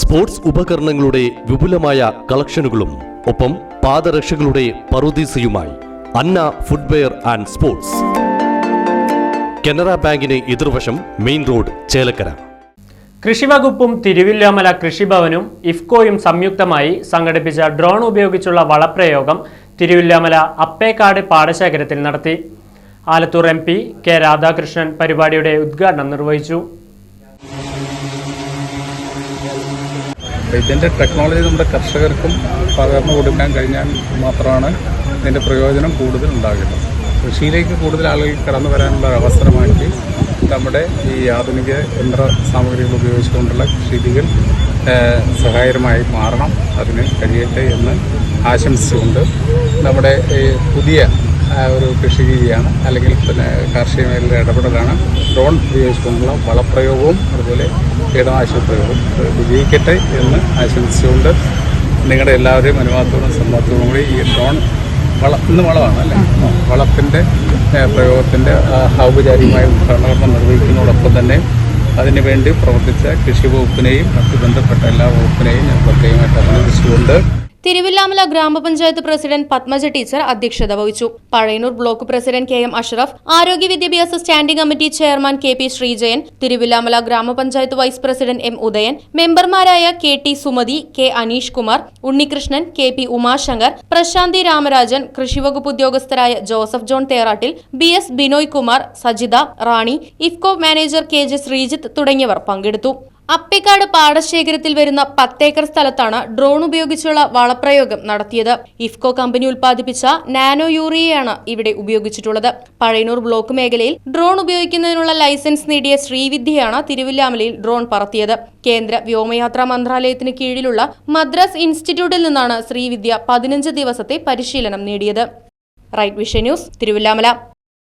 Sports ഉപകരണങ്ങളുടെ വിപുലമായ കളക്ഷനുകളും ഒപ്പം പാദരക്ഷകളുടെ പറുദീസയുമായി Anna footwear and sports. Canara ബാങ്കിന് എതിർവശം മെയിൻ റോഡ് ചേലക്കര. കൃഷിവകുപ്പും തിരുവില്ലാമല കൃഷിഭവനും ഇഫ്കോയും സംയുക്തമായി സംഘടിപ്പിച്ച ഡ്രോൺ ഉപയോഗിച്ചുള്ള വളപ്രയോഗം തിരുവില്ലാമല അപ്പേക്കാട് പാടശേഖരത്തിൽ നടത്തി. Alathur M P K Radhakrishnan പരിപാടിയുടെ ഉദ്ഘാടനം നിർവഹിച്ചു. അപ്പോൾ ഇതിന്റെ ടെക്നോളജി നമ്മുടെ കർഷകർക്കും പകർന്നു കൊടുക്കാൻ കഴിഞ്ഞാൽ മാത്രമാണ് ഇതിന്റെ പ്രയോജനം കൂടുതൽ ഉണ്ടാകുന്നത്. കൃഷിയിലേക്ക് കൂടുതൽ ആളുകൾ കടന്നു വരാനുള്ള അവസരമാക്കി നമ്മുടെ ഈ ആധുനിക യന്ത്ര സാമഗ്രികൾ ഉപയോഗിച്ചുകൊണ്ടുള്ള കൃഷിരികൾ സഹായകരമായി മാറണം. അതിന് കഴിയട്ടെ എന്ന് ആശംസിച്ചുകൊണ്ട് നമ്മുടെ പുതിയ ഒരു കൃഷി രീതിയാണ്. അല്ലെങ്കിൽ പിന്നെ കാർഷിക മേഖലയിലെ ഇടപെടലാണ്. ഡ്രോൺ ഉപയോഗിച്ചുകൊണ്ടുള്ള വളപ്രയോഗവും അതുപോലെ കീടനാശിനി പ്രയോഗവും വിജയിക്കട്ടെ എന്ന് ആശംസിച്ചുകൊണ്ട് നിങ്ങളുടെ എല്ലാവരുടെയും അനുവാദത്തോടും സമ്മതത്തോടും കൂടി ഈ ഡ്രോൺ വള ഇന്ന് വളമാണ് അല്ലേ? വളത്തിന്റെ പ്രയോഗത്തിന്റെ ഔപചാരികമായ ഉദ്ഘാടനം നിർവഹിക്കുന്നതോടൊപ്പം തന്നെ അതിനുവേണ്ടി പ്രവർത്തിച്ച കൃഷി വകുപ്പിനെയും മറ്റ് ബന്ധപ്പെട്ട എല്ലാ വകുപ്പിനെയും ഞാൻ പ്രത്യേകമായിട്ട് അഭിനന്ദിച്ചുകൊണ്ട് തിരുവില്ലാമല ഗ്രാമപഞ്ചായത്ത് പ്രസിഡന്റ് പത്മജ ടീച്ചർ അധ്യക്ഷത വഹിച്ചു. Pazhayannur block president K M Ashraf ആരോഗ്യ വിദ്യാഭ്യാസ standing committee chairman K P Sreejayan Thiruvilwamala ഗ്രാമപഞ്ചായത്ത് വൈസ് പ്രസിഡന്റ് എം ഉദയൻ മെമ്പർമാരായ K T Sumathi K Aneesh Kumar Unnikrishnan K P Umashankar Prasanthi Ramarajan കൃഷിവകുപ്പ് ഉദ്യോഗസ്ഥരായ Joseph John Therattil B S Binoy Kumar Sajitha Rani IFFCO manager K J Sreejith തുടങ്ങിയവർ പങ്കെടുത്തു. അപ്പിക്കാട് പാടശേഖരത്തിൽ വരുന്ന പത്തേക്കർ സ്ഥലത്താണ് drone ഉപയോഗിച്ചുള്ള വളപ്രയോഗം നടത്തിയത്. ഇഫ്കോ കമ്പനി ഉൽപ്പാദിപ്പിച്ച നാനോ യൂറിയയാണ് ഇവിടെ ഉപയോഗിച്ചിട്ടുള്ളത്. പഴയനൂർ ബ്ലോക്ക് മേഖലയിൽ ഡ്രോൺ ഉപയോഗിക്കുന്നതിനുള്ള ലൈസൻസ് നേടിയ ശ്രീവിദ്യയാണ് തിരുവില്ലാമലയിൽ ഡ്രോൺ പറത്തിയത്. കേന്ദ്ര വ്യോമയാത്രാ മന്ത്രാലയത്തിന് കീഴിലുള്ള മദ്രാസ് ഇൻസ്റ്റിറ്റ്യൂട്ടിൽ നിന്നാണ് ശ്രീവിദ്യ പതിനഞ്ച് ദിവസത്തെ പരിശീലനം നേടിയത്. Right Vision News Thiruvilwamala.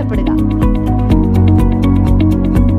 ஆனந்தப்படுதா